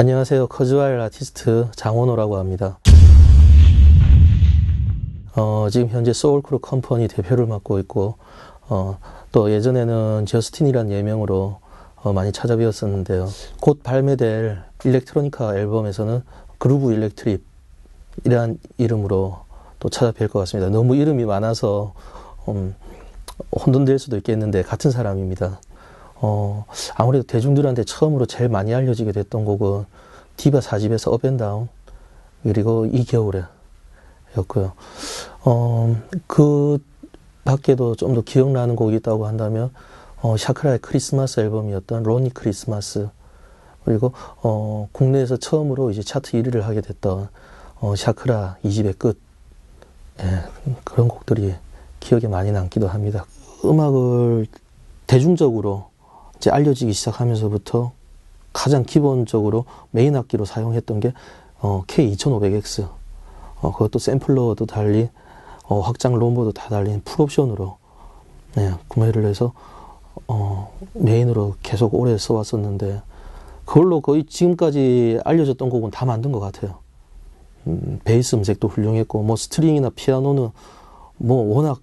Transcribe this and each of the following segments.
안녕하세요. 커즈와일 아티스트 장원호라고 합니다. 어, 지금 현재 소울크루 컴퍼니 대표를 맡고 있고, 어, 또 예전에는 저스틴이란 예명으로 어, 많이 찾아뵈었었는데요. 곧 발매될 일렉트로니카 앨범에서는 그루브 일렉트립이란 이름으로 또 찾아뵐 것 같습니다. 너무 이름이 많아서 음, 혼돈될 수도 있겠는데 같은 사람입니다. 어, 아무래도 대중들한테 처음으로 제일 많이 알려지게 됐던 곡은 디바 사집에서 업앤다운 그리고 이 겨울에 였고요. 어, 그 밖에도 좀 더 기억나는 곡이 있다고 한다면 어, 샤크라의 크리스마스 앨범이었던 로니 크리스마스 그리고 어, 국내에서 처음으로 이제 차트 1위를 하게 됐던 어, 샤크라 이집의 끝 예, 그런 곡들이 기억에 많이 남기도 합니다. 음악을 대중적으로 이제 알려지기 시작하면서부터 가장 기본적으로 메인 악기로 사용했던 게 어, K2500X 어, 그것도 샘플러도 달린 어, 확장 롬보도 다 달린 풀옵션으로 네, 구매를 해서 어, 메인으로 계속 오래 써왔었는데 그걸로 거의 지금까지 알려졌던 곡은 다 만든 것 같아요. 음, 베이스 음색도 훌륭했고 뭐 스트링이나 피아노는 뭐 워낙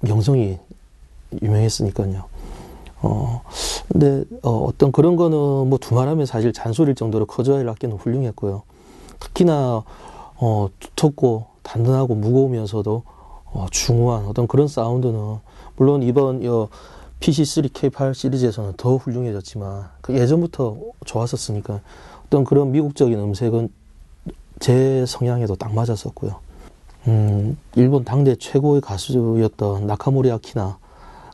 명성이 유명했으니까요. 어, 근데 어, 어떤 그런 거는 뭐 두말하면 사실 잔소리일 정도로 커즈와일 악기는 훌륭했고요. 특히나 어, 두텁고 단단하고 무거우면서도 어, 중후한 어떤 그런 사운드는 물론 이번 여 PC3 K8 시리즈에서는 더 훌륭해졌지만 그 예전부터 좋았었으니까 어떤 그런 미국적인 음색은 제 성향에도 딱 맞았었고요. 음, 일본 당대 최고의 가수였던 나카모리 아키나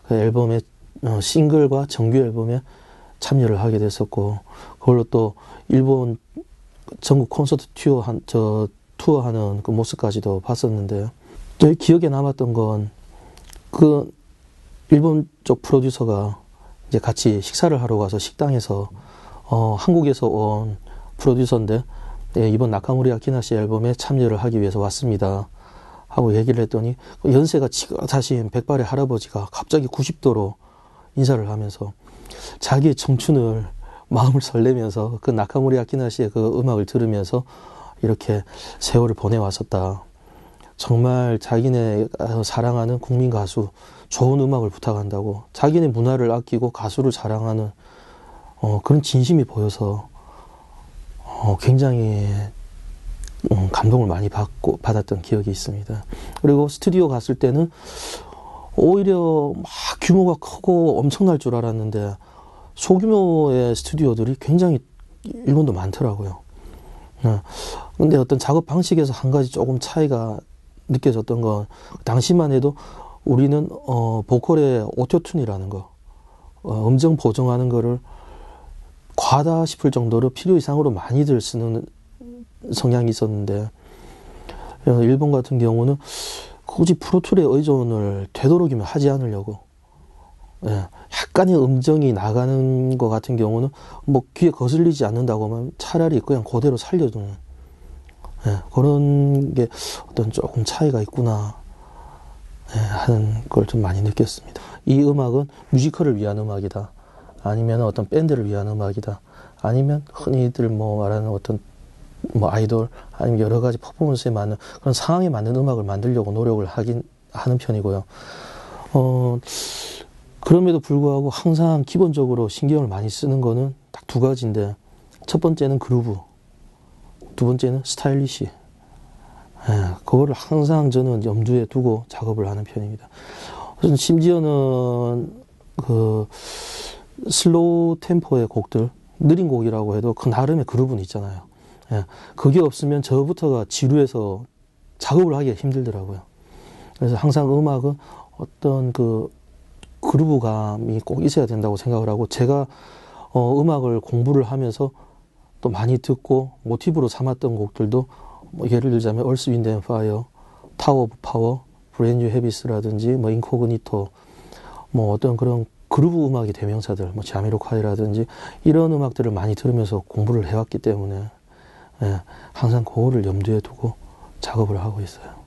그 앨범의 어, 싱글과 정규 앨범에 참여를 하게 됐었고 그걸로 또 일본 전국 콘서트 투어 한 저 투어하는 그 모습까지도 봤었는데요. 제 기억에 남았던 건 그 일본 쪽 프로듀서가 이제 같이 식사를 하러 가서 식당에서 어 한국에서 온 프로듀서인데 예, 이번 나카무리 아키나 씨 앨범에 참여를 하기 위해서 왔습니다. 하고 얘기를 했더니 연세가 지긋하신 백발의 할아버지가 갑자기 90도로 인사를 하면서 자기의 청춘을 마음을 설레면서 그 나카무리 아키나 씨의 그 음악을 들으면서 이렇게 세월을 보내왔었다. 정말 자기네 사랑하는 국민 가수, 좋은 음악을 부탁한다고 자기네 문화를 아끼고 가수를 사랑하는 어, 그런 진심이 보여서 어, 굉장히 음, 감동을 많이 받고 받았던 기억이 있습니다. 그리고 스튜디오 갔을 때는 오히려 막 규모가 크고 엄청날 줄 알았는데 소규모의 스튜디오들이 굉장히 일본도 많더라고요. 네. 근데 어떤 작업 방식에서 한 가지 조금 차이가 느껴졌던 건 당시만 해도 우리는 어 보컬의 오토튠이라는 거 어, 음정 보정하는 거를 과다 싶을 정도로 필요 이상으로 많이들 쓰는 성향이 있었는데 어, 일본 같은 경우는 굳이 프로툴에 의존을 되도록이면 하지 않으려고 예, 약간의 음정이 나가는 것 같은 경우는 뭐 귀에 거슬리지 않는다고 하면 차라리 그냥 그대로 살려두는 예, 그런 게 어떤 조금 차이가 있구나 예, 하는 걸 좀 많이 느꼈습니다. 이 음악은 뮤지컬을 위한 음악이다. 아니면 어떤 밴드를 위한 음악이다. 아니면 흔히들 뭐 말하는 어떤 뭐 아이돌 아니면 여러 가지 퍼포먼스에 맞는 그런 상황에 맞는 음악을 만들려고 노력을 하긴 하는 편이고요. 어, 그럼에도 불구하고 항상 기본적으로 신경을 많이 쓰는 거는 딱 두 가지인데 첫 번째는 그루브, 두 번째는 스타일리시. 예, 그거를 항상 저는 염두에 두고 작업을 하는 편입니다. 심지어는 그 슬로우 템포의 곡들, 느린 곡이라고 해도 그 나름의 그루브는 있잖아요. 예, 그게 없으면 저부터가 지루해서 작업을 하기가 힘들더라고요. 그래서 항상 음악은 어떤 그 그루브감이 꼭 있어야 된다고 생각을 하고 제가 어, 음악을 공부를 하면서 또 많이 듣고 모티브로 삼았던 곡들도 뭐 예를 들자면 얼스 윈드 앤 파이어, 타워 오브 파워, 브랜뉴 헤비스라든지 뭐 인코그니토 뭐 어떤 그런 그루브 음악의 대명사들 뭐 자미로콰이라든지 이런 음악들을 많이 들으면서 공부를 해왔기 때문에 예, 항상 그거를 염두에 두고 작업을 하고 있어요.